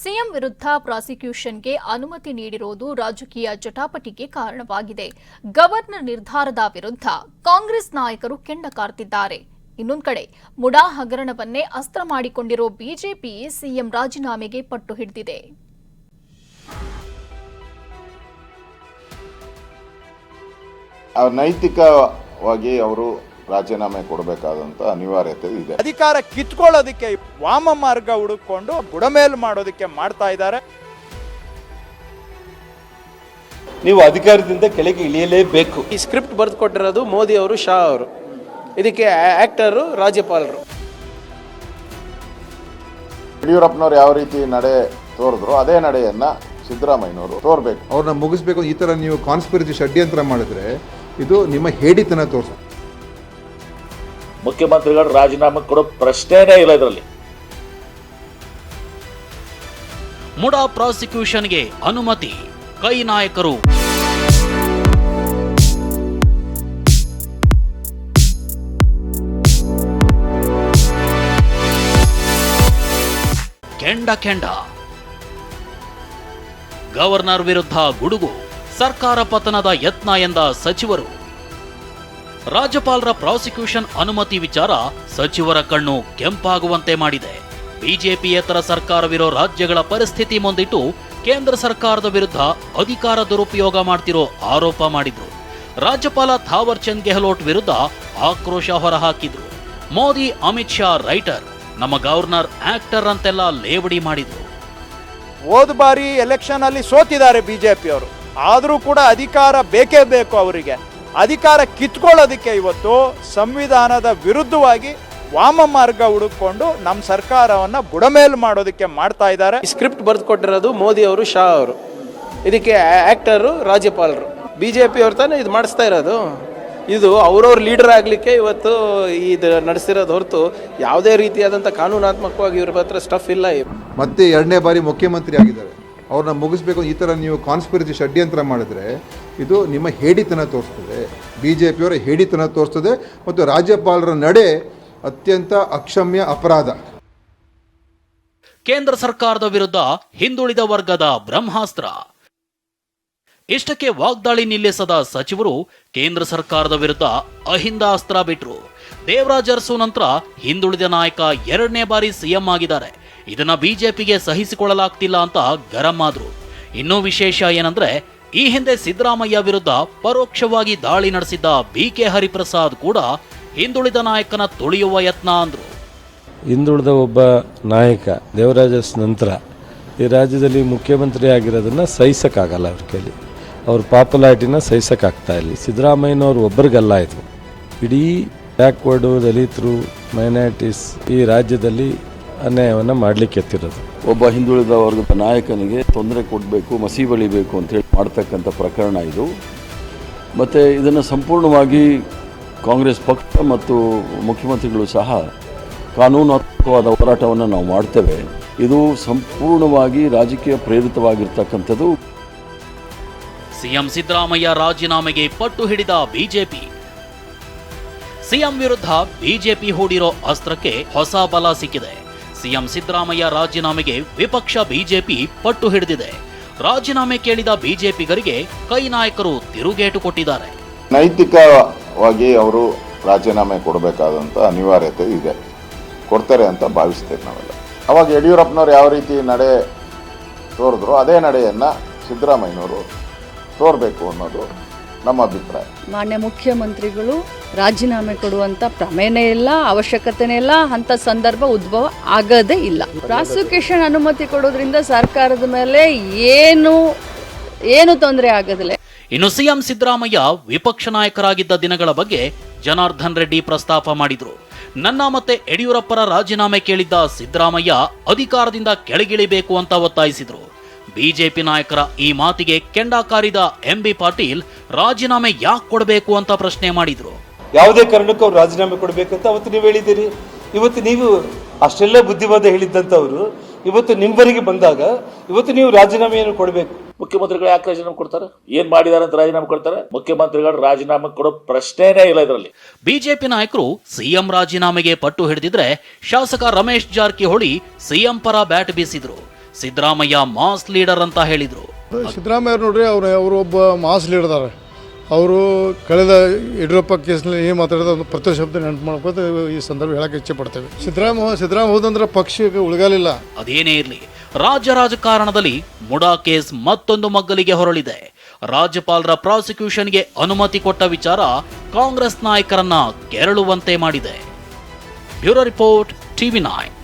CM ವಿರುದ್ಧ ಪ್ರಾಸಿಕ್ಯೂಷನ್ಗೆ ಅನುಮತಿ ನೀಡಿರುವುದು ರಾಜಕೀಯ ಜಟಾಪಟಿಗೆ ಕಾರಣವಾಗಿದೆ. ಗವರ್ನರ್ ನಿರ್ಧಾರದ ವಿರುದ್ಧ ಕಾಂಗ್ರೆಸ್ ನಾಯಕರು ಕೆಂಡ ಕಾರ್ತಿದ್ದಾರೆ. ಇನ್ನೊಂದು ಕಡೆ, ಮುಡಾ ಹಗರಣವನ್ನೇ ಅಸ್ತ್ರ ಮಾಡಿಕೊಂಡಿರೋ ಬಿಜೆಪಿ ಸಿಎಂ ರಾಜೀನಾಮೆಗೆ ಪಟ್ಟು ಹಿಡಿದಿದೆ. ನೈತಿಕವಾಗಿ ಅವರು ರಾಜೀನಾಮೆ ಕೊಡಬೇಕಾದಂತ ಅನಿವಾರ್ಯತೆ ಇದೆ. ಅಧಿಕಾರ ಕಿತ್ಕೊಳ್ಳೋದಕ್ಕೆ ವಾಮ ಮಾರ್ಗ ಹುಡುಕೊಂಡು ಬುಡಮೇಲ್ ಮಾಡೋದಕ್ಕೆ ಮಾಡ್ತಾ ಇದ್ದಾರೆ. ನೀವು ಅಧಿಕಾರದಿಂದ ಕೆಳಗೆ ಇಳಿಯಲೇಬೇಕು. ಈ ಸ್ಕ್ರಿಪ್ಟ್ ಬರೆದು ಕೊಟ್ಟಿರೋದು ಮೋದಿ ಅವರು ಶಾ ಅವರು. ಇದಕ್ಕೆ ಆಕ್ಟರು ರಾಜ್ಯಪಾಲರು. ಯಡಿಯೂರಪ್ಪನವ್ರು ಯಾವ ರೀತಿ ನಡೆ ತೋರಿದ್ರು ಅದೇ ನಡೆಯನ್ನ ಸಿದ್ದರಾಮಯ್ಯನವರು ತೋರ್ಬೇಕು. ಅವ್ರನ್ನ ಮುಗಿಸ್ಬೇಕು ಈ ತರ ನೀವು ಕಾನ್ಸ್ಪಿರಸಿ ಷಡ್ಯಂತ್ರ ಮಾಡಿದ್ರೆ ಇದು ನಿಮ್ಮ ಹೇಡಿತನ ತೋರಿಸ. ಮುಖ್ಯಮಂತ್ರಿಗಳು ರಾಜೀನಾಮೆ ಕೊಡೋ ಪ್ರಶ್ನೆನೇ ಇಲ್ಲ ಇದರಲ್ಲಿ. ಮುಡ ಪ್ರಾಸಿಕ್ಯೂಷನ್ಗೆ ಅನುಮತಿ, ಕೈ ನಾಯಕರು. ಕೆಂಡ ಕೆಂಡ. ಗವರ್ನರ್ ವಿರುದ್ಧ ಗುಡುಗು, ಸರ್ಕಾರ ಪತನದ ಯತ್ನ ಎಂದ ಸಚಿವರು. ರಾಜ್ಯಪಾಲರ ಪ್ರಾಸಿಕ್ಯೂಷನ್ ಅನುಮತಿ ವಿಚಾರ ಸಚಿವರ ಕಣ್ಣು ಕೆಂಪಾಗುವಂತೆ ಮಾಡಿದೆ. ಬಿಜೆಪಿಯೇತರ ಸರ್ಕಾರವಿರೋ ರಾಜ್ಯಗಳ ಪರಿಸ್ಥಿತಿ ಮುಂದಿಟ್ಟು ಕೇಂದ್ರ ಸರ್ಕಾರದ ವಿರುದ್ಧ ಅಧಿಕಾರ ದುರುಪಯೋಗ ಮಾಡ್ತಿರೋ ಆರೋಪ ಮಾಡಿದ್ರು. ರಾಜ್ಯಪಾಲ ಥಾವರ್ ಚಂದ್ ಗೆಹ್ಲೋಟ್ ವಿರುದ್ಧ ಆಕ್ರೋಶ ಹೊರಹಾಕಿದ್ರು. ಮೋದಿ, ಅಮಿತ್ ಶಾ ರೈಟರ್, ನಮ್ಮ ಗವರ್ನರ್ ಆಕ್ಟರ್ ಅಂತೆಲ್ಲ ಲೇವಡಿ ಮಾಡಿದ್ರು. ಹೋದ ಬಾರಿ ಎಲೆಕ್ಷನ್ ಅಲ್ಲಿ ಸೋತಿದ್ದಾರೆ ಬಿಜೆಪಿ ಅವರು ಆದರೂ ಕೂಡ ಅಧಿಕಾರ ಬೇಕೇ ಬೇಕು ಅವರಿಗೆ. ಅಧಿಕಾರ ಕಿತ್ಕೊಳ್ಳೋದಕ್ಕೆ ಇವತ್ತು ಸಂವಿಧಾನದ ವಿರುದ್ಧವಾಗಿ ವಾಮ ಮಾರ್ಗ ಹುಡುಕೊಂಡು ನಮ್ಮ ಸರ್ಕಾರವನ್ನ ಬುಡಮೇಲು ಮಾಡೋದಕ್ಕೆ ಮಾಡ್ತಾ ಇದ್ದಾರೆ. ಈ ಸ್ಕ್ರಿಪ್ಟ್ ಬರೆದು ಕೊಟ್ಟಿರೋದು ಮೋದಿ ಅವರು ಶಾ ಅವರು. ಇದಕ್ಕೆ ಆಕ್ಟರು ರಾಜ್ಯಪಾಲರು. ಬಿ ಜೆ ಪಿ ಅವ್ರು ತಾನೇ ಇದು ಮಾಡಿಸ್ತಾ ಇರೋದು. ಇದು ಅವ್ರವ್ರ ಲೀಡರ್ ಆಗಲಿಕ್ಕೆ ಇವತ್ತು ಇದು ನಡೆಸಿರೋದು ಹೊರತು ಯಾವುದೇ ರೀತಿಯಾದಂಥ ಕಾನೂನಾತ್ಮಕವಾಗಿ ಇವ್ರ ಹತ್ರ ಸ್ಟಫ್ ಇಲ್ಲ. ಮತ್ತೆ ಎರಡನೇ ಬಾರಿ ಮುಖ್ಯಮಂತ್ರಿ ಆಗಿದ್ದಾರೆ. ಅವ್ರನ್ನ ಮುಗಿಸ್ಬೇಕು, ಈ ಥರ ನೀವು ಕಾನ್ಸ್ಪಿರಸಿ ಷಡ್ಯಂತ್ರ ಮಾಡಿದ್ರೆ ಇದು ನಿಮ್ಮ ಹೇಡಿತನ ತೋರಿಸ್ತದೆ. ಬಿ ಜೆ ಪಿಯವರ ಹೇಡಿತನ ತೋರಿಸ್ತದೆ ಮತ್ತು ರಾಜ್ಯಪಾಲರ ನಡೆ ಅತ್ಯಂತ ಅಕ್ಷಮ್ಯ ಅಪರಾಧ. ಕೇಂದ್ರ ಸರ್ಕಾರದ ವಿರುದ್ಧ ಹಿಂದುಳಿದ ವರ್ಗದ ಬ್ರಹ್ಮಾಸ್ತ್ರ. ಇಷ್ಟಕ್ಕೆ ವಾಗ್ದಾಳಿ ನಿಲ್ಲಿಸದ ಸಚಿವರು ಕೇಂದ್ರ ಸರ್ಕಾರದ ವಿರುದ್ಧ ಅಹಿಂದ ಅಸ್ತ್ರ ಬಿಟ್ರು. ದೇವರಾಜ್ ಅರಸು ನಂತರ ಹಿಂದುಳಿದ ನಾಯಕ ಎರಡನೇ ಬಾರಿ ಸಿಎಂ ಆಗಿದ್ದಾರೆ. ಇದನ್ನ ಬಿಜೆಪಿಗೆ ಸಹಿಸಿಕೊಳ್ಳಲಾಗ್ತಿಲ್ಲ ಅಂತ ಗರಂ ಆದ್ರು. ಇನ್ನೂ ವಿಶೇಷ ಏನಂದ್ರೆ, ಈ ಹಿಂದೆ ಸಿದ್ದರಾಮಯ್ಯ ವಿರುದ್ಧ ಪರೋಕ್ಷವಾಗಿ ದಾಳಿ ನಡೆಸಿದ್ದ ಬಿ ಕೆ ಹರಿಪ್ರಸಾದ್ ಕೂಡ ಹಿಂದುಳಿದ ನಾಯಕನ ತುಳಿಯುವ ಯತ್ನ ಅಂದ್ರು. ಹಿಂದುಳಿದ ಒಬ್ಬ ನಾಯಕ ದೇವರಾಜಸ್ ನಂತರ ಈ ರಾಜ್ಯದಲ್ಲಿ ಮುಖ್ಯಮಂತ್ರಿ ಆಗಿರೋದನ್ನ ಸಹಿಸಕ್ಕಾಗಲ್ಲ ಅವ್ರ ಕೈಲಿ. ಅವ್ರ ಪಾಪ್ಯುಲಾರಿಟಿನ ಸಹಿಸಕ್ಕಾಗ್ತಾ ಇಲ್ಲ. ಸಿದ್ದರಾಮಯ್ಯನವ್ರು ಒಬ್ಬರಿಗಲ್ಲ ಇದು. ಇಡೀ ಬ್ಯಾಕ್ವರ್ಡು ದಲಿತರು, ಮೈನಾರಿಟೀಸ್ ಈ ರಾಜ್ಯದಲ್ಲಿ ಅನ್ಯಾಯವನ್ನು ಮಾಡಲಿಕ್ಕೆ ಎತ್ತಿರೋದು. ಒಬ್ಬ ಹಿಂದುಳಿದ ವರ್ಗದ ನಾಯಕನಿಗೆ ತೊಂದರೆ ಕೊಡಬೇಕು ಮಸಿ ಬಳಿಬೇಕು ಅಂತೇಳಿ ಮಾಡ್ತಕ್ಕಂಥ ಪ್ರಕರಣ ಇದು. ಮತ್ತು ಇದನ್ನು ಸಂಪೂರ್ಣವಾಗಿ ಕಾಂಗ್ರೆಸ್ ಪಕ್ಷ ಮತ್ತು ಮುಖ್ಯಮಂತ್ರಿಗಳು ಸಹ ಕಾನೂನಾತ್ಮಕವಾದ ಹೋರಾಟವನ್ನು ನಾವು ಮಾಡ್ತೇವೆ. ಇದು ಸಂಪೂರ್ಣವಾಗಿ ರಾಜಕೀಯ ಪ್ರೇರಿತವಾಗಿರ್ತಕ್ಕಂಥದ್ದು. ಸಿಎಂ ಸಿದ್ದರಾಮಯ್ಯ ರಾಜೀನಾಮೆಗೆ ಪಟ್ಟು ಹಿಡಿದ ಬಿಜೆಪಿ. ಸಿಎಂ ವಿರುದ್ಧ ಬಿಜೆಪಿ ಹೂಡಿರೋ ಅಸ್ತ್ರಕ್ಕೆ ಹೊಸ ಬಲ ಸಿಕ್ಕಿದೆ. ಸಿಎಂ ಸಿದ್ದರಾಮಯ್ಯ ರಾಜೀನಾಮೆಗೆ ವಿಪಕ್ಷ ಬಿಜೆಪಿ ಪಟ್ಟು ಹಿಡಿದಿದೆ. ರಾಜೀನಾಮೆ ಕೇಳಿದ ಬಿಜೆಪಿಗರಿಗೆ ಕೈ ನಾಯಕರು ತಿರುಗೇಟು ಕೊಟ್ಟಿದ್ದಾರೆ. ನೈತಿಕವಾಗಿ ಅವರು ರಾಜೀನಾಮೆ ಕೊಡಬೇಕಾದಂತ ಅನಿವಾರ್ಯತೆ ಇದೆ. ಕೊಡ್ತಾರೆ ಅಂತ ಭಾವಿಸ್ತೇವೆ ನಾವೆಲ್ಲ. ಅವಾಗ ಯಡಿಯೂರಪ್ಪನವರು ಯಾವ ರೀತಿ ನಡೆ ತೋರಿದ್ರು, ಅದೇ ನಡೆಯನ್ನ ಸಿದ್ದರಾಮಯ್ಯನವರು ತೋರಬೇಕು ಅನ್ನೋದು ನಮ್ಮ ಅಭಿಪ್ರಾಯ. ಮಾನ್ಯ ಮುಖ್ಯಮಂತ್ರಿಗಳು ರಾಜೀನಾಮೆ ಕೊಡುವಂತ ಪ್ರಮೇಯನೇ ಇಲ್ಲ ಅವಶ್ಯಕತೆನೇ ಇಲ್ಲ ಅಂತ ಸಂದರ್ಭ ಉದ್ಭವ ಆಗದೇ ಇಲ್ಲ. ಪ್ರಾಸಿಕ್ಯೂಷನ್ ಅನುಮತಿ ಕೊಡೋದ್ರಿಂದ ಸರ್ಕಾರದ ಮೇಲೆ ಏನು ಏನು ತೊಂದರೆ ಆಗೋದಿಲ್ಲ. ಇನ್ನು ಸಿಎಂ ಸಿದ್ದರಾಮಯ್ಯ ವಿಪಕ್ಷ ನಾಯಕರಾಗಿದ್ದ ದಿನಗಳ ಬಗ್ಗೆ ಜನಾರ್ದನ್ ರೆಡ್ಡಿ ಪ್ರಸ್ತಾಪ ಮಾಡಿದ್ರು. ನನ್ನ ಮತ್ತೆ ಯಡಿಯೂರಪ್ಪರ ರಾಜೀನಾಮೆ ಕೇಳಿದ್ದ ಸಿದ್ದರಾಮಯ್ಯ ಅಧಿಕಾರದಿಂದ ಕೆಳಗಿಳಿಬೇಕು ಅಂತ ಒತ್ತಾಯಿಸಿದ್ರು. ಬಿಜೆಪಿ ನಾಯಕರ ಈ ಮಾತಿಗೆ ಕೆಂಡ ಕಾರಿದ ಎಂಬಿ ಪಾಟೀಲ್ ರಾಜೀನಾಮೆ ಯಾಕೆ ಕೊಡಬೇಕು ಅಂತ ಪ್ರಶ್ನೆ ಮಾಡಿದ್ರು. ಯಾವುದೇ ಕಾರಣಕ್ಕೂ ಅವ್ರು ರಾಜೀನಾಮೆ ಕೊಡಬೇಕಂತ ಅವತ್ತು ನೀವು ಹೇಳಿದ್ದೀರಿ. ಇವತ್ತು ನೀವು ಅಷ್ಟೆಲ್ಲ ಬುದ್ಧಿವಾದ ಹೇಳಿದ್ದಂಥವ್ರು ಇವತ್ತು ನಿಮ್ಮವರಿಗೆ ಬಂದಾಗ ಇವತ್ತು ನೀವು ರಾಜೀನಾಮೆಯನ್ನು ಕೊಡಬೇಕು. ಮುಖ್ಯಮಂತ್ರಿಗಳು ಯಾಕೆ ರಾಜೀನಾಮೆ ಕೊಡ್ತಾರೆ? ಏನ್ ಮಾಡಿದಾರೆ ಅಂತ ರಾಜೀನಾಮೆ ಕೊಡ್ತಾರೆ? ಮುಖ್ಯಮಂತ್ರಿಗಳು ರಾಜೀನಾಮೆ ಕೊಡೋ ಪ್ರಶ್ನೆನೇ ಇಲ್ಲ ಇದರಲ್ಲಿ. ಬಿಜೆಪಿ ನಾಯಕರು ಸಿಎಂ ರಾಜೀನಾಮೆಗೆ ಪಟ್ಟು ಹಿಡಿದಿದ್ರೆ ಶಾಸಕ ರಮೇಶ್ ಜಾರಕಿಹೊಳಿ ಸಿಎಂ ಪರ ಬ್ಯಾಟ್ ಬೀಸಿದ್ರು. ಸಿದ್ದರಾಮಯ್ಯ ಮಾಸ್ ಲೀಡರ್ ಅಂತ ಹೇಳಿದರು. ಸಿದ್ದರಾಮಯ್ಯ ಅವ್ರು ನೋಡ್ರಿ ಅವ್ರು ಅವರು ಒಬ್ಬ ಮಾಸ್ ಲೀಡರ್ ಅವರು ಕಳೆದ ಯಡಿಯೂರಪ್ಪ ಕೇಸ್ನಲ್ಲಿ ಏನು ಮಾತಾಡಿದ ಒಂದು ಪ್ರತಿ ಶಬ್ದ ನೆನಪು ಮಾಡ್ಕೋತ ಈ ಸಂದರ್ಭ ಹೇಳಕ್ಕೆ ಇಚ್ಛೆ ಪಡ್ತೇವೆ. ಸಿದ್ದರಾಮ ಸಿದ್ದರಾಮ ಹೋದಂದ್ರೆ ಪಕ್ಷಕ್ಕೆ ಉಳಿಗಾಲಿಲ್ಲ. ಅದೇನೇ ಇರಲಿ ರಾಜ್ಯ ರಾಜಕಾರಣದಲ್ಲಿ ಮುಡಾ ಕೇಸ್ ಮತ್ತೊಂದು ಮಗ್ಗಲಿಗೆ ಹೊರಳಿದೆ. ರಾಜ್ಯಪಾಲರ ಪ್ರಾಸಿಕ್ಯೂಷನ್ಗೆ ಅನುಮತಿ ಕೊಟ್ಟ ವಿಚಾರ ಕಾಂಗ್ರೆಸ್ ನಾಯಕರನ್ನ ಕೆರಳುವಂತೆ ಮಾಡಿದೆ. Bureau report TV nine.